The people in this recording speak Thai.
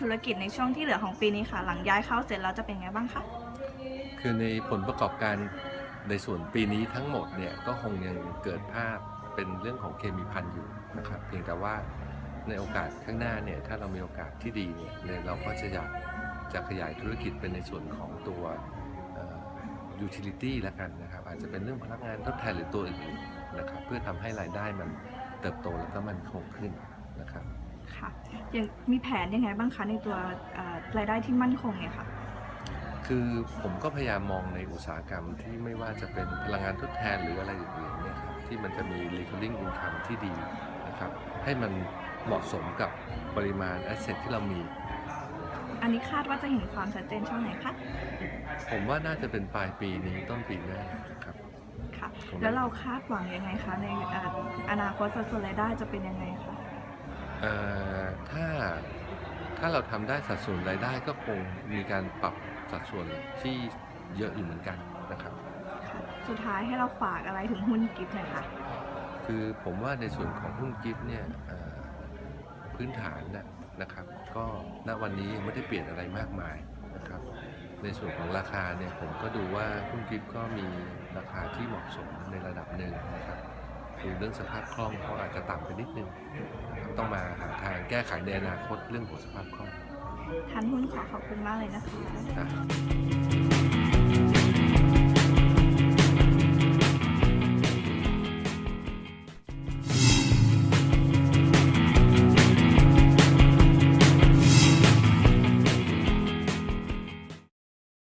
ธุรกิจในช่วงที่เหลือของปีนี้ค่ะ หลังย้ายเข้าเสร็จแล้วจะเป็นไงบ้างคะ คือในผลประกอบการในส่วนปีนี้ทั้งหมดเนี่ยก็คงยังเกิดภาพเป็นเรื่องของเคมีพันอยู่นะครับเพียงแต่ว่าในโอกาสข้างหน้าเนี่ยถ้าเรามีโอกาสที่ดีเนี่ยเราก็จะอยากจะขยายธุรกิจเป็นในส่วนของตัวยูทิลิตี้ล้วกันนะครับอาจจะเป็นเรื่องพลังงานทดแทนหรือตัวอื่นๆนะครับเพื่อทำให้รายได้มันเติบโตแล้วก็มันคงขึ้นนะครับ ค่ะยังมีแผนยังไงบ้างคะในตัวเอ่อรายได้ที่มั่นคงเนี่ยค่ะ คือผมก็พยายามมองในอุตสาหกรรมที่ไม่ว่าจะเป็นพลังงานทดแทนหรืออะไรอื่นๆเนี่ยครับที่มันจะมี recurring income ที่ดีนะครับให้มันเหมาะสมกับปริมาณ asset ที่เรามี อันนี้คาดว่าจะเห็นความชัดเจนช่วงไหนคะผมว่าน่าจะเป็นปลายปีนี้ต้นปีหน้าครับค่ะแล้วเราคาดหวังยังไงคะในเอ่ออนาคตสัดส่วนรายได้จะเป็นยังไงคะเอ่อ ถ้าถ้าเราทำได้สัดส่วนรายได้ก็คงมีการปรับสัดส่วนที่เยอะอยู่เหมือนกันนะครับค่ะสุดท้ายให้เราฝากอะไรถึงหุ้นกิฟต์หน่อยค่ะ คือผมว่าในส่วนของหุ้นกิฟต์เนี่ยเอ่อพื้นฐานนะนะครับ ก็ณวันนี้ยังไม่ได้เปลี่ยนอะไรมากมายนะครับ ในส่วนของราคาเนี่ยผมก็ดูว่าหุ้นกิฟต์ก็มีราคาที่เหมาะสมในระดับหนึ่งนะครับ ดูเรื่องสภาพคล่องก็อาจจะต่ำไปนิดนึงนะครับต้องมาหาทางแก้ไขในอนาคตเรื่องของสภาพคล่องทันหุ้นขอขอบคุณมากเลยนะคะ นะ